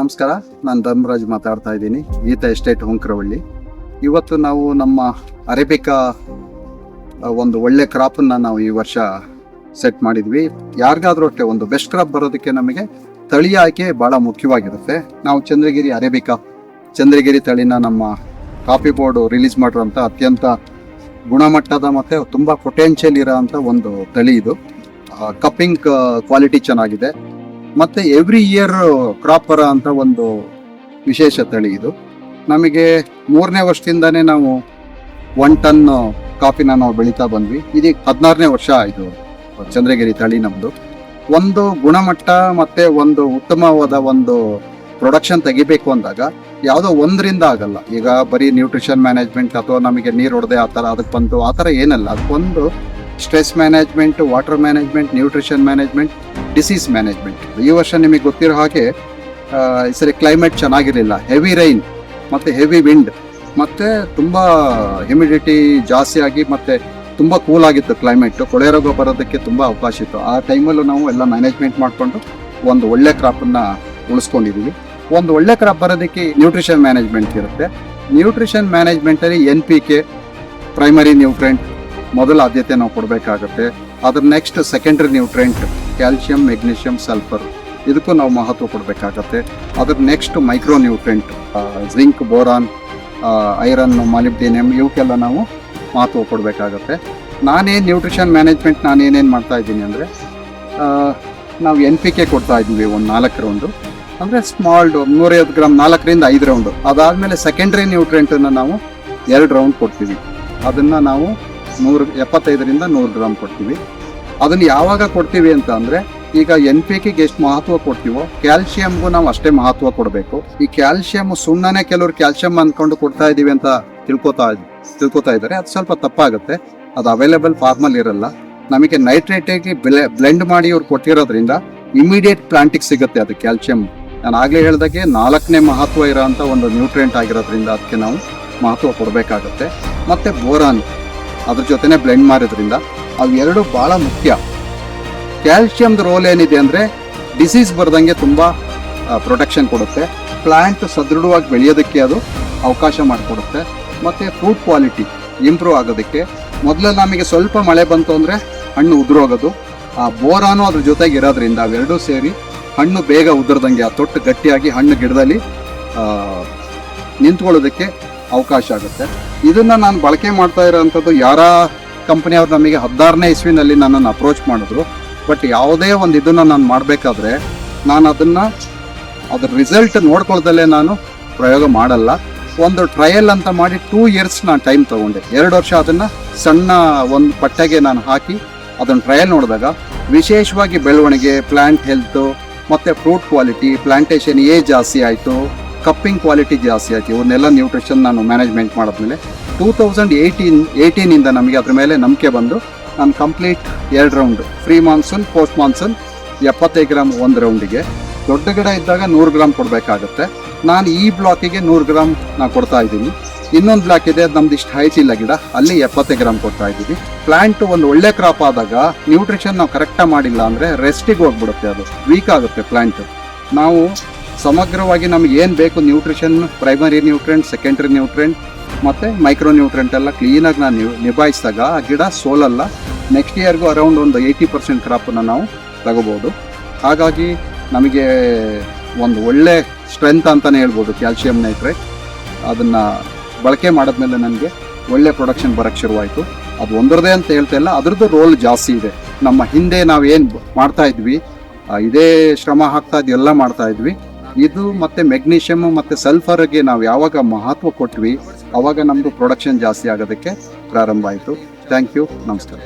ನಮಸ್ಕಾರ. ನಾನು ಧರ್ಮರಾಜ್ ಮಾತಾಡ್ತಾ ಇದ್ದೀನಿ. ಗೀತಾ ಎಸ್ಟೇಟ್ ಹೊಂಕ್ರವಳ್ಳಿ. ಇವತ್ತು ನಾವು ನಮ್ಮ ಅರೇಬಿಕಾ ಒಂದು ಒಳ್ಳೆ ಕ್ರಾಪನ್ನು ನಾವು ಈ ವರ್ಷ ಸೆಟ್ ಮಾಡಿದ್ವಿ. ಯಾರಿಗಾದ್ರೂ ಅಷ್ಟೇ ಒಂದು ಬೆಸ್ಟ್ ಕ್ರಾಪ್ ಬರೋದಕ್ಕೆ ನಮಗೆ ತಳಿ ಆಯ್ಕೆ ಭಾಳ ಮುಖ್ಯವಾಗಿರುತ್ತೆ. ನಾವು ಚಂದ್ರಗಿರಿ ಅರೇಬಿಕಾ, ಚಂದ್ರಗಿರಿ ತಳಿನ ನಮ್ಮ ಕಾಫಿ ಬೋರ್ಡ್ ರಿಲೀಸ್ ಮಾಡಿರೋಂಥ ಅತ್ಯಂತ ಗುಣಮಟ್ಟದ ಮತ್ತು ತುಂಬ ಪೊಟೆನ್ಷಿಯಲ್ ಇರೋ ಒಂದು ತಳಿ ಇದು. ಕಪ್ಪಿಂಗ್ ಕ್ವಾಲಿಟಿ ಚೆನ್ನಾಗಿದೆ. ಮತ್ತೆ ಎವ್ರಿ ಇಯರ್ ಕ್ರಾಪರ ಅಂತ ಒಂದು ವಿಶೇಷ ತಳಿ ಇದು. ನಮಗೆ ಮೂರನೇ ವರ್ಷದಿಂದಾನೇ ನಾವು ಒನ್ ಟನ್ ಕಾಫಿನ ನಾವು ಬೆಳೀತಾ ಬಂದ್ವಿ. ಇದೀಗ ಹದಿನಾರನೇ ವರ್ಷ ಇದು ಚಂದ್ರಗಿರಿ ತಳಿ ನಮ್ಮದು ಒಂದು ಗುಣಮಟ್ಟ ಮತ್ತೆ ಒಂದು ಉತ್ತಮವಾದ ಒಂದು ಪ್ರೊಡಕ್ಷನ್ ತೆಗಿಬೇಕು ಅಂದಾಗ ಯಾವುದೋ ಒಂದರಿಂದ ಆಗಲ್ಲ. ಈಗ ಬರೀ ನ್ಯೂಟ್ರಿಷನ್ ಮ್ಯಾನೇಜ್ಮೆಂಟ್ ಅಥವಾ ನಮಗೆ ನೀರು ಹೊಡೆದೆ ಆ ಥರ ಅದಕ್ಕೆ ಬಂತು ಆ ಥರ ಏನಲ್ಲ. ಅದಕ್ಕೊಂದು stress management, water management, nutrition management, disease management. ಈ ವರ್ಷ ನಿಮಗೆ ಗೊತ್ತಿರೋ ಹಾಗೆ ಈ ಸರಿ ಕ್ಲೈಮೇಟ್ ಚೆನ್ನಾಗಿರಲಿಲ್ಲ. ಹೆವಿ ರೈನ್, ಮತ್ತು ಹೆವಿ ವಿಂಡ್, ಮತ್ತು ತುಂಬ ಹ್ಯುಮಿಡಿಟಿ ಜಾಸ್ತಿ ಆಗಿ, ಮತ್ತು ತುಂಬ ಕೂಲ್ ಆಗಿತ್ತು ಕ್ಲೈಮೇಟು. ಕೊಳೆ ರೋಗ ಬರೋದಕ್ಕೆ ತುಂಬ ಅವಕಾಶ ಇತ್ತು. ಆ ಟೈಮಲ್ಲೂ ನಾವು ಎಲ್ಲ ಮ್ಯಾನೇಜ್ಮೆಂಟ್ ಮಾಡಿಕೊಂಡು ಒಂದು ಒಳ್ಳೆ ಕ್ರಾಪನ್ನು ಉಳಿಸ್ಕೊಂಡಿದ್ದೀವಿ ಒಂದು ಒಳ್ಳೆ ಕ್ರಾಪ್ ಬರೋದಕ್ಕೆ ನ್ಯೂಟ್ರಿಷನ್ ಮ್ಯಾನೇಜ್ಮೆಂಟ್ ಇರುತ್ತೆ. Nutrition ಮ್ಯಾನೇಜ್ಮೆಂಟಲ್ಲಿ N P K, primary nutrient ಮೊದಲ ಆದ್ಯತೆ ನಾವು ಕೊಡಬೇಕಾಗುತ್ತೆ. ಅದ್ರ next secondary nutrient calcium magnesium sulphur ಇದಕ್ಕೂ ನಾವು ಮಹತ್ವ ಕೊಡಬೇಕಾಗತ್ತೆ. ಅದ್ರ next micro nutrient zinc boron iron molybdenum ಇವಕ್ಕೆಲ್ಲ ನಾವು ಮಹತ್ವ ಕೊಡಬೇಕಾಗತ್ತೆ. ನಾನೇನು ನ್ಯೂಟ್ರಿಷನ್ ಮ್ಯಾನೇಜ್ಮೆಂಟ್ ನಾನು ಏನೇನು ಮಾಡ್ತಾ ಇದ್ದೀನಿ ಅಂದರೆ ನಾವು ಎನ್ ಪಿ ಕೆ ಕೊಡ್ತಾ ಇದ್ದೀವಿ ಒಂದು ನಾಲ್ಕು ರೌಂಡು ಅಂದರೆ ಸ್ಮಾಲ್ ನೂರೈವತ್ತು ಗ್ರಾಮ್ ನಾಲ್ಕರಿಂದ ಐದು ರೌಂಡು ಅದಾದಮೇಲೆ ಸೆಕೆಂಡ್ರಿ ನ್ಯೂಟ್ರೆಂಟನ್ನು ನಾವು ಎರಡು ರೌಂಡ್ ಕೊಡ್ತೀವಿ. ಅದನ್ನು ನಾವು ನೂರು, ಎಪ್ಪತ್ತೈದರಿಂದ ನೂರು ಗ್ರಾಮ್ ಕೊಡ್ತೀವಿ. ಅದನ್ನು ಯಾವಾಗ ಕೊಡ್ತೀವಿ ಅಂತ ಅಂದರೆ, ಈಗ ಎನ್ ಪಿ ಕೆಗೆ ಎಷ್ಟು ಮಹತ್ವ ಕೊಡ್ತೀವೋ, ಕ್ಯಾಲ್ಸಿಯಂಗೂ ನಾವು ಅಷ್ಟೇ ಮಹತ್ವ ಕೊಡಬೇಕು. ಈ ಕ್ಯಾಲ್ಸಿಯಂ ಸುಣ್ಣನೆ ಕೆಲವರು ಕ್ಯಾಲ್ಸಿಯಂ ಅಂದ್ಕೊಂಡು ಕೊಡ್ತಾ ಇದ್ದೀವಿ ಅಂತ ತಿಳ್ಕೊತಾ ತಿಳ್ಕೊತಾ ಇದ್ದಾರೆ. ಅದು ಸ್ವಲ್ಪ ತಪ್ಪಾಗುತ್ತೆ. ಅದು ಅವೈಲೇಬಲ್ ಫಾರ್ಮಲ್ಲಿ ಇರಲ್ಲ. ನಮಗೆ ನೈಟ್ರೇಟಾಗಿ ಬ್ಲೆಂಡ್ ಮಾಡಿ ಅವ್ರು ಕೊಟ್ಟಿರೋದ್ರಿಂದ ಇಮಿಡಿಯೇಟ್ ಪ್ಲಾಂಟಿಗೆ ಸಿಗುತ್ತೆ ಅದು ಕ್ಯಾಲ್ಸಿಯಂ. ನಾನು ಆಗಲೇ ಹೇಳಿದಾಗೆ ನಾಲ್ಕನೇ ಮಹತ್ವ ಇರೋಂಥ ಒಂದು ನ್ಯೂಟ್ರಿಯೆಂಟ್ ಆಗಿರೋದ್ರಿಂದ ಅದಕ್ಕೆ ನಾವು ಮಹತ್ವ ಕೊಡಬೇಕಾಗುತ್ತೆ. ಮತ್ತು ಬೋರಾನ್. ಅದ್ರ ಜೊತೆನೆ ಬ್ಲೆಂಡ್ ಮಾಡೋದ್ರಿಂದ ಅವು ಎರಡು ಭಾಳ ಮುಖ್ಯ. ಕ್ಯಾಲ್ಸಿಯಮ್ದು ರೋಲ್ ಏನಿದೆ ಅಂದರೆ ಡಿಸೀಸ್ ಬರ್ದಂಗೆ ತುಂಬ ಪ್ರೊಟೆಕ್ಷನ್ ಕೊಡುತ್ತೆ. ಪ್ಲ್ಯಾಂಟ್ ಸದೃಢವಾಗಿ ಬೆಳೆಯೋದಕ್ಕೆ ಅದು ಅವಕಾಶ ಮಾಡಿಕೊಡುತ್ತೆ. ಮತ್ತು ಫ್ರೂಟ್ ಕ್ವಾಲಿಟಿ ಇಂಪ್ರೂವ್ ಆಗೋದಕ್ಕೆ ಮೊದಲು ನಮಗೆ ಸ್ವಲ್ಪ ಮಳೆ ಬಂತು ಅಂದರೆ ಹಣ್ಣು ಉದುರೋಗೋದು. ಆ ಬೋರಾನು ಅದ್ರ ಜೊತೆಗೆ ಇರೋದ್ರಿಂದ ಅವೆರಡೂ ಸೇರಿ ಹಣ್ಣು ಬೇಗ ಉದುರ್ದಂಗೆ, ಆ ತೊಟ್ಟು ಗಟ್ಟಿಯಾಗಿ ಹಣ್ಣು ಗಿಡದಲ್ಲಿ ನಿಂತ್ಕೊಳ್ಳೋದಕ್ಕೆ ಅವಕಾಶ ಆಗುತ್ತೆ. ಇದನ್ನ ನಾನು ಬಳಕೆ ಮಾಡ್ತಾ ಇರೋವಂಥದ್ದು ಯಾರ ಕಂಪನಿಯವ್ರು ನಮಗೆ ಹದಿನಾರನೇ ಇಸ್ವಿನಲ್ಲಿ ನನ್ನನ್ನು ಅಪ್ರೋಚ್ ಮಾಡಿದ್ರು. ಬಟ್ ಯಾವುದೇ ಒಂದು ಇದನ್ನು ನಾನು ಮಾಡಬೇಕಾದ್ರೆ ನಾನು ಅದನ್ನು ಅದ್ರ ರಿಸಲ್ಟ್ ನೋಡ್ಕೊಳ್ದಲ್ಲೇ ನಾನು ಪ್ರಯೋಗ ಮಾಡಲ್ಲ. ಒಂದು ಟ್ರಯಲ್ ಅಂತ ಮಾಡಿ ಟೂ ಇಯರ್ಸ್ ನಾನು ಟೈಮ್ ತಗೊಂಡೆ. ಎರಡು ವರ್ಷ ಅದನ್ನು ಸಣ್ಣ ಒಂದು ಪಟ್ಟೆಗೆ ನಾನು ಹಾಕಿ ಅದನ್ನು ಟ್ರಯಲ್ ನೋಡಿದಾಗ ವಿಶೇಷವಾಗಿ ಬೆಳವಣಿಗೆ ಪ್ಲ್ಯಾಂಟ್ ಹೆಲ್ತು ಮತ್ತು ಫ್ರೂಟ್ ಕ್ವಾಲಿಟಿ ಪ್ಲಾಂಟೇಶನ್ ಏ ಜಾಸ್ತಿ ಆಯಿತು. ಕಪ್ಪಿಂಗ್ ಕ್ವಾಲಿಟಿ ಜಾಸ್ತಿ ಆಯಿತು. ಇವನ್ನೆಲ್ಲ ನ್ಯೂಟ್ರಿಷನ್ ನಾನು ಮ್ಯಾನೇಜ್ಮೆಂಟ್ ಮಾಡಿದ್ಮೇಲೆ ಟೂ ತೌಸಂಡ್ ಏಯ್ಟೀನ್ ಏಯ್ಟೀನಿಂದ ನಮಗೆ ಅದ್ರ ಮೇಲೆ ನಂಬಿಕೆ ಬಂದು ನಾನು ಕಂಪ್ಲೀಟ್ ಎರಡು round pre monsoon post monsoon ಎಪ್ಪತ್ತೈದು ಗ್ರಾಮ್ ಒಂದು ರೌಂಡಿಗೆ ದೊಡ್ಡ ಗಿಡ ಇದ್ದಾಗ ನೂರು ಗ್ರಾಮ್ ಕೊಡಬೇಕಾಗುತ್ತೆ. ನಾನು ಈ ಬ್ಲಾಕಿಗೆ ನೂರು ಗ್ರಾಮ್ ನಾನು ಕೊಡ್ತಾ ಇದ್ದೀನಿ. ಇನ್ನೊಂದು ಬ್ಲಾಕ್ ಇದೆ, ನಮ್ದು ಇಷ್ಟು ಹೈಟ್ ಇಲ್ಲ ಗಿಡ. ಅಲ್ಲಿ ಎಪ್ಪತ್ತೈದು ಗ್ರಾಮ್ ಕೊಡ್ತಾ ಇದ್ದೀವಿ. ಪ್ಲಾಂಟ್ ಒಂದು ಒಳ್ಳೆ ಕ್ರಾಪ್ ಆದಾಗ ನ್ಯೂಟ್ರಿಷನ್ ನಾವು ಕರೆಕ್ಟಾಗಿ ಮಾಡಿಲ್ಲ ಅಂದರೆ ರೆಸ್ಟಿಗೆ ಹೋಗ್ಬಿಡುತ್ತೆ ಅದು. ವೀಕ್ ಆಗುತ್ತೆ ಪ್ಲಾಂಟ್ ನಾವು ಸಮಗ್ರವಾಗಿ ನಮ್ಗೆ ಏನು ಬೇಕು nutrition primary nutrient secondary nutrient ಮತ್ತು ಮೈಕ್ರೋ ನ್ಯೂಟ್ರೆಂಟ್ ಎಲ್ಲ ಕ್ಲೀನಾಗಿ ನಾನು ನಿಭ- ನಿಭಾಯಿಸಿದಾಗ ಆ ಗಿಡ ಸೋಲಲ್ಲ. ನೆಕ್ಸ್ಟ್ ಇಯರ್ಗೂ ಅರೌಂಡ್ ಒಂದು ಏಯ್ಟಿ ಪರ್ಸೆಂಟ್ ಕ್ರಾಪನ್ನು ನಾವು ತಗೋಬೋದು. ಹಾಗಾಗಿ ನಮಗೆ ಒಂದು ಒಳ್ಳೆ ಸ್ಟ್ರೆಂತ್ ಅಂತಲೇ ಹೇಳ್ಬೋದು ಕ್ಯಾಲ್ಸಿಯಂ ನೈಟ್ರೇಟ್ ಅದನ್ನು ಬಳಕೆ ಮಾಡಿದ್ಮೇಲೆ ನನಗೆ ಒಳ್ಳೆ ಪ್ರೊಡಕ್ಷನ್ ಬರೋಕ್ಕೆ ಶುರುವಾಯಿತು. ಅದು ಒಂದರದೇ ಅಂತ ಹೇಳ್ತಾ ಇಲ್ಲ, ಅದ್ರದ್ದು ರೋಲ್ ಜಾಸ್ತಿ ಇದೆ. ನಮ್ಮ ಹಿಂದೆ ನಾವು ಏನು ಮಾಡ್ತಾ ಇದ್ವಿ ಇದೇ ಶ್ರಮ ಹಾಕ್ತಾ ಇದ್ವಿ, ಎಲ್ಲ ಮಾಡ್ತಾ ಇದ್ವಿ. ಇದು ಮತ್ತೆ ಮೆಗ್ನೀಷಿಯಮ್ ಮತ್ತೆ ಸಲ್ಫರ್ಗೆ ನಾವು ಯಾವಾಗ ಮಹತ್ವ ಕೊಟ್ವಿ, ಅವಾಗ ನಮ್ಮದು ಪ್ರೊಡಕ್ಷನ್ ಜಾಸ್ತಿ ಆಗೋದಕ್ಕೆ ಪ್ರಾರಂಭ ಆಯಿತು. ಥ್ಯಾಂಕ್ ಯು ನಮಸ್ಕಾರ.